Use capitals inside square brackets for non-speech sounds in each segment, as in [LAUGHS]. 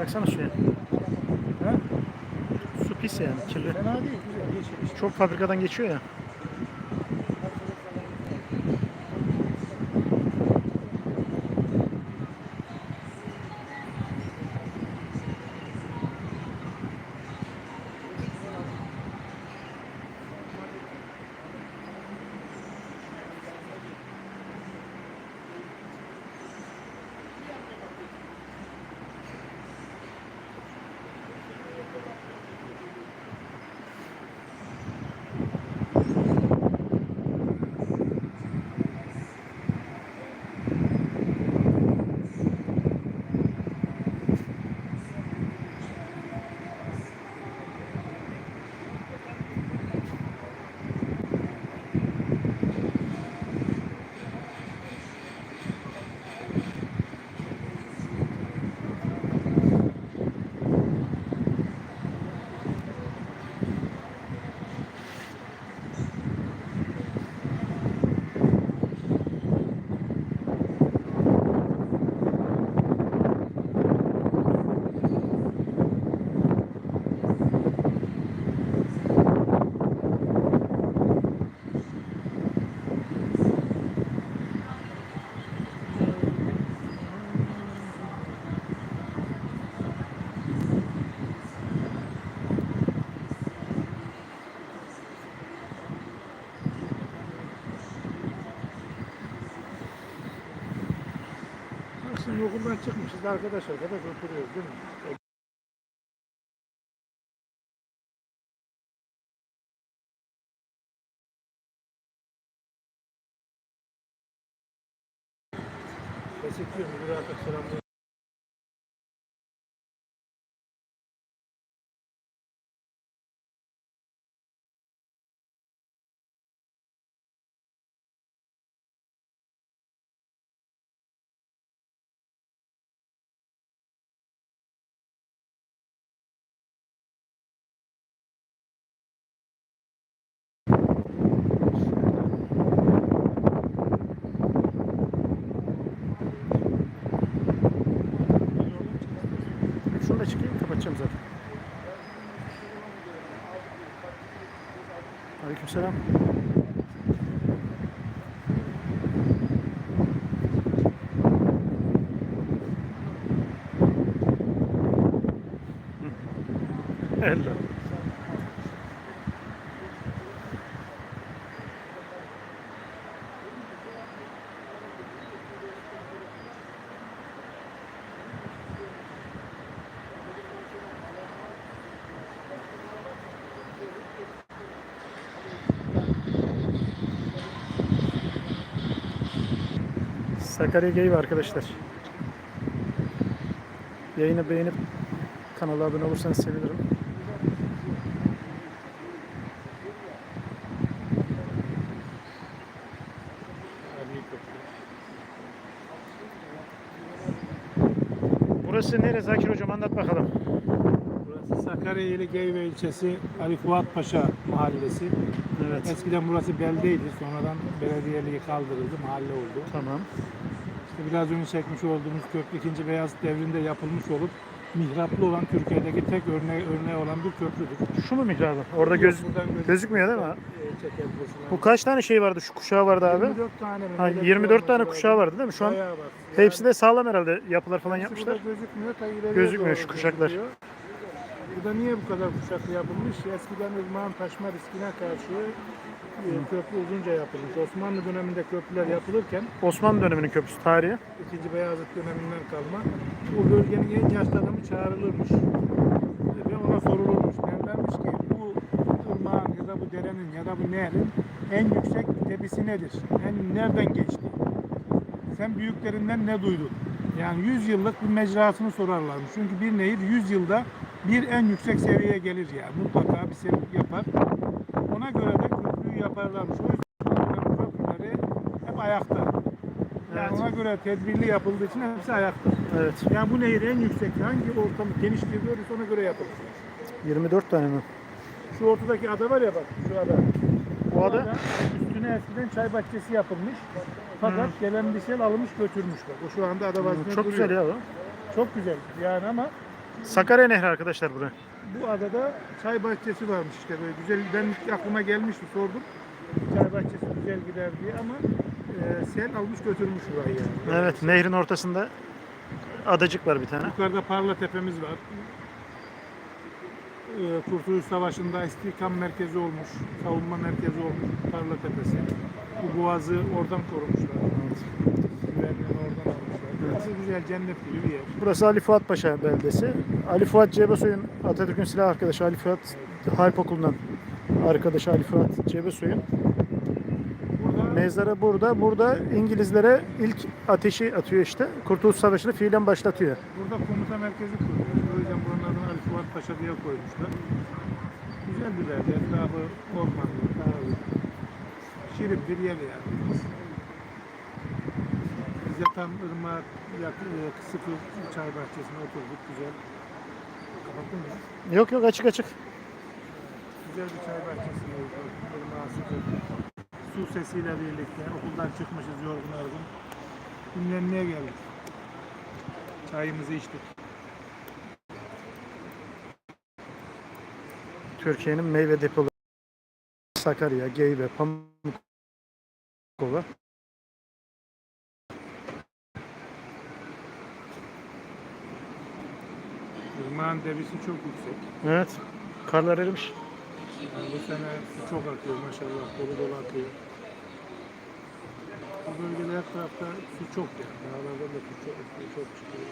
Baksana suya. Ha? Su pis yani kirli. Fena değil, güzel. Çok fabrikadan geçiyor ya. Bak Şimdi okuldan çıkmışız arkadaş arkadaş oturuyoruz değil mi? Destekliyorum. Bir artık selamlıyorum. Aleykümselam. Sakarya Game arkadaşlar. Yayını beğenip kanala abone olursanız sevinirim. Burası nere Zakir hocam anlat bakalım. Burası Sakarya ili Geyve ilçesi Ali Fuat Paşa mahallesi. Evet. Eskiden burası beldeydi. Sonradan belediyeliği kaldırıldı. Mahalle oldu. Tamam. İşte biraz önce çekmiş olduğumuz köprü 2. Beyazıt devrinde yapılmış olup mihraplı olan Türkiye'deki tek örneği, örneği olan bir köprüdür. Şu mu mihrabı? Orada göz gözükmüyor değil mi? Çekebilirsin. Bu kaç tane şey vardı? Şu kuşağı vardı abi. 24 tane? Ha, Öyle bir 24 tane olması kuşağı vardı değil mi? Şu an hepsi de sağlam herhalde yapılar falan yapmışlar. Gözükmüyor. Şu kuşaklar. Burada niye bu kadar kuşaklı yapılmış? Eskiden ırmağın taşma riskine karşı e, köprü uzunca yapılmış. Osmanlı döneminde köprüler yapılırken Osmanlı döneminin köprüsü tarihi. 2. Beyazıt döneminden kalma o bölgenin en yaşlı adamı çağrılırmış. Ve ona sorulurmuş. Derlermiş ki bu ırmağın ya da bu derenin ya da bu nehrin en yüksek tepesi nedir? En nereden geçti? Sen büyüklerinden ne duydun? Yani 100 yıllık bir mecrasını sorarlarmış. Çünkü bir nehir 100 yılda bir en yüksek seviyeye gelir yani. Mutlaka bir sebep yapar. Ona göre de köprüyü yaparlarmış. O yüzden köprüleri hep ayakta. Yani Evet. ona göre tedbirli yapıldığı için hepsi ayakta. Evet. Yani bu nehir en yüksek hangi ortamı genişliği görürse ona göre yapılır. 24 tane mi? Şu ortadaki ada var ya bak şu ada. Bu ada üstüne eskiden çay bahçesi yapılmış. Fakat gelen bir sel alınmış götürmüş bak. O şu anda ada vazifinde çok duruyor. güzel ya bu. Çok güzel yani ama Sakarya Nehri arkadaşlar burası. Bu adada çay bahçesi varmış işte böyle güzel. Ben aklıma gelmişti sordum. Çay bahçesi güzel gider diye ama e, sel almış götürmüş burayı yani. Evet nehrin ortasında adacık var bir tane. Yukarıda Parla Tepemiz var. Ee, Kurtuluş Savaşı'nda istihkam merkezi olmuş, savunma merkezi olmuş Parla Tepesi. Bu boğazı oradan korumuşlar. Güzel cennet gibi bir yer. Burası Ali Fuat Paşa beldesi. Ali Fuat Cebesoy'un Atatürk'ün silah arkadaşı Ali Fuat Harp Okulu'ndan arkadaşı Ali Fuat Cebesoy'un mezarı burada. Burada İngilizlere ilk ateşi atıyor işte. Kurtuluş Savaşı'nı fiilen başlatıyor. Burada komuta merkezi kuruluyor. O yüzden buranın adını Ali Fuat Paşa diye koymuşlar. Güzel bir yer. Etrafı ormanlı. Şirin bir yer yani. Tam ırmağa e, sıfır çay bahçesine oturduk. Güzel. Kapattın mı? Yok yok açık açık. Güzel bir çay bahçesindeyiz. Irmağa sıfır. Su sesiyle birlikte okuldan çıkmışız yorgun argın. Dinlenmeye geldik. Çayımızı içtik. Türkiye'nin meyve depoları Sakarya, Geyve, Pamukova. Irmağın debisi çok yüksek. Evet. Karlar erimiş. Yani bu sene su çok akıyor maşallah. Dolu dolu akıyor. Bu bölgede her tarafta su çok yani. Dağlardan da su çok, su çok çıkıyor.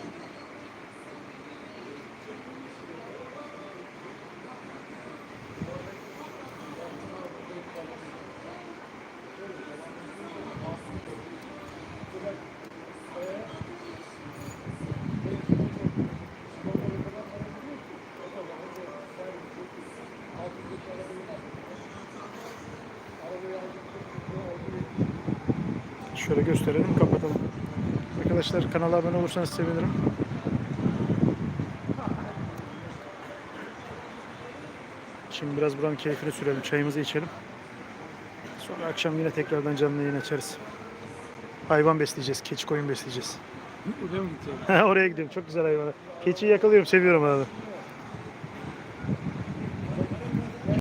Şöyle gösterelim, kapatalım. Arkadaşlar kanala abone olursanız sevinirim. Şimdi biraz buranın keyfini sürelim, çayımızı içelim. Sonra akşam yine tekrardan canlı yayın açarız. Hayvan besleyeceğiz, keçi koyun besleyeceğiz. Oraya mı gideceğim? [LAUGHS] Oraya gidiyorum, çok güzel hayvanlar. Keçiyi yakalıyorum, seviyorum abi.